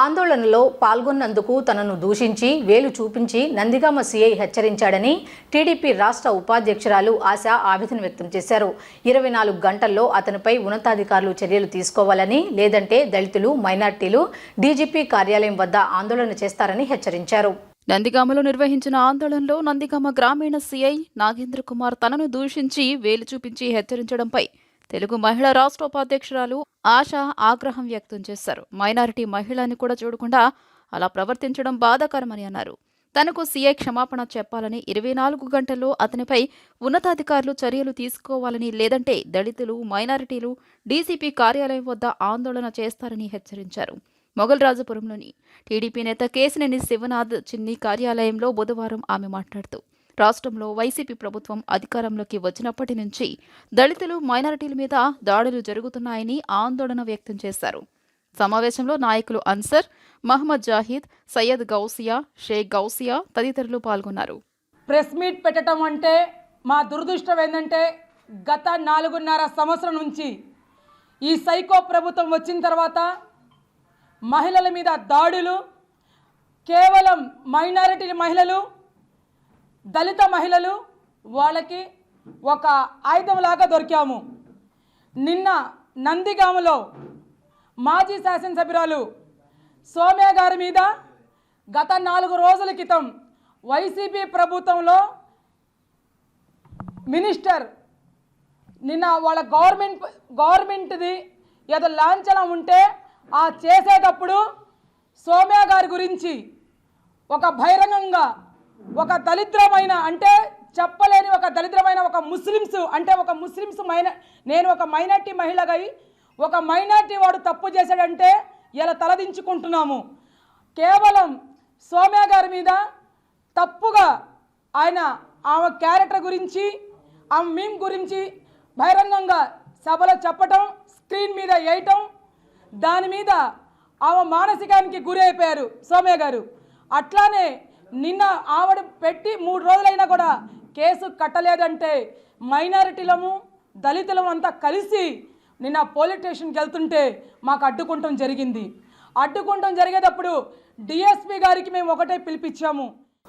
ఆందోళనలో పాల్గొన్నందుకు తనను దూషించి వేలు చూపించి నందిగామ సీఐ హెచ్చరించాడని టీడీపీ రాష్ట్ర ఉపాధ్యక్షురాలు ఆశ ఆవేదన వ్యక్తం చేశారు. ఇరవై నాలుగు గంటల్లో అతనిపై ఉన్నతాధికారులు చర్యలు తీసుకోవాలని లేదంటే దళితులు మైనార్టీలు డీజీపీ కార్యాలయం వద్ద ఆందోళన చేస్తారని హెచ్చరించారు. నందిగామలో నిర్వహించిన ఆందోళనలో నందిగామ గ్రామీణ సీఐ నాగేంద్ర కుమార్ తనను దూషించి వేలు చూపించి హెచ్చరించడంపై తెలుగు మహిళా రాష్ట్ర ఉపాధ్యక్షురాలు ఆశ ఆగ్రహం వ్యక్తం చేశారు. మైనారిటీ మహిళని కూడా చూడకుండా అలా ప్రవర్తించడం బాధాకరమని అన్నారు. తనకు సీఐ క్షమాపణ చెప్పాలని ఇరవై నాలుగు గంటల్లో అతనిపై ఉన్నతాధికారులు చర్యలు తీసుకోవాలని లేదంటే దళితులు మైనారిటీలు డీసీపీ కార్యాలయం వద్ద ఆందోళన చేస్తారని హెచ్చరించారు. మొగల్రాజపురంలోని టీడీపీ నేత కేసినేని శివనాథ్ చిన్ని కార్యాలయంలో బుధవారం ఆమె మాట్లాడుతూ రాష్ట్రంలో వైసీపీ ప్రభుత్వం అధికారంలోకి వచ్చినప్పటి నుంచి దళితులు మైనారిటీల మీద దాడులు జరుగుతున్నాయని ఆందోళన వ్యక్తం చేశారు. సమావేశంలో నాయకులు అన్సర్ మహమ్మద్ జాహీద్ సయ్యద్ గౌసియా షేక్ గౌసియా తదితరులు పాల్గొన్నారు. ప్రెస్ మీట్ పెట్టడం అంటే మా దురదృష్టం ఏంటంటే గత నాలుగున్నర సంవత్సరం నుంచి ఈ సైకో ప్రభుత్వం వచ్చిన తర్వాత మహిళల మీద దాడులు కేవలం మైనారిటీ మహిళలు దళిత మహిళలు వాళ్ళకి ఒక ఆయుధంలాగా దొరికాము. నిన్న నందిగాములో మాజీ శాసనసభ్యురాలు సోమ్య గారి మీద గత నాలుగు రోజుల క్రితం వైసీపీ ప్రభుత్వంలో మినిస్టర్ నిన్న వాళ్ళ గవర్నమెంట్ గవర్నమెంట్ది ఏదో లాంఛనం ఉంటే ఆ చేసేటప్పుడు సోమ్య గారి గురించి ఒక బహిరంగంగా ఒక దళిద్రమైన అంటే చెప్పలేని ఒక దళిద్రమైన ఒక ముస్లిమ్స్ అంటే ఒక ముస్లిమ్స్ మైన నేను ఒక మైనార్టీ మహిళగా ఒక మైనార్టీ వాడు తప్పు చేశాడంటే ఇలా తలదించుకుంటున్నాము. కేవలం సోమ్య గారి మీద తప్పుగా ఆయన ఆమె క్యారెక్టర్ గురించి ఆమె మీమ్ గురించి బహిరంగంగా సభలో చెప్పటం స్క్రీన్ మీద వేయటం దాని మీద ఆమె మానసికానికి గురి అయిపోయారు సోమ్య గారు. అట్లానే నిన్న ఆవిడ పెట్టి మూడు రోజులైనా కూడా కేసు కట్టలేదంటే మైనారిటీలము దళితులము అంతా కలిసి నిన్న పోలీస్ స్టేషన్కి వెళ్తుంటే మాకు అడ్డుకుంటం జరిగింది. అడ్డుకుంటం జరిగేటప్పుడు డిఎస్పి గారికి మేము ఒకటే పిలిపించాము.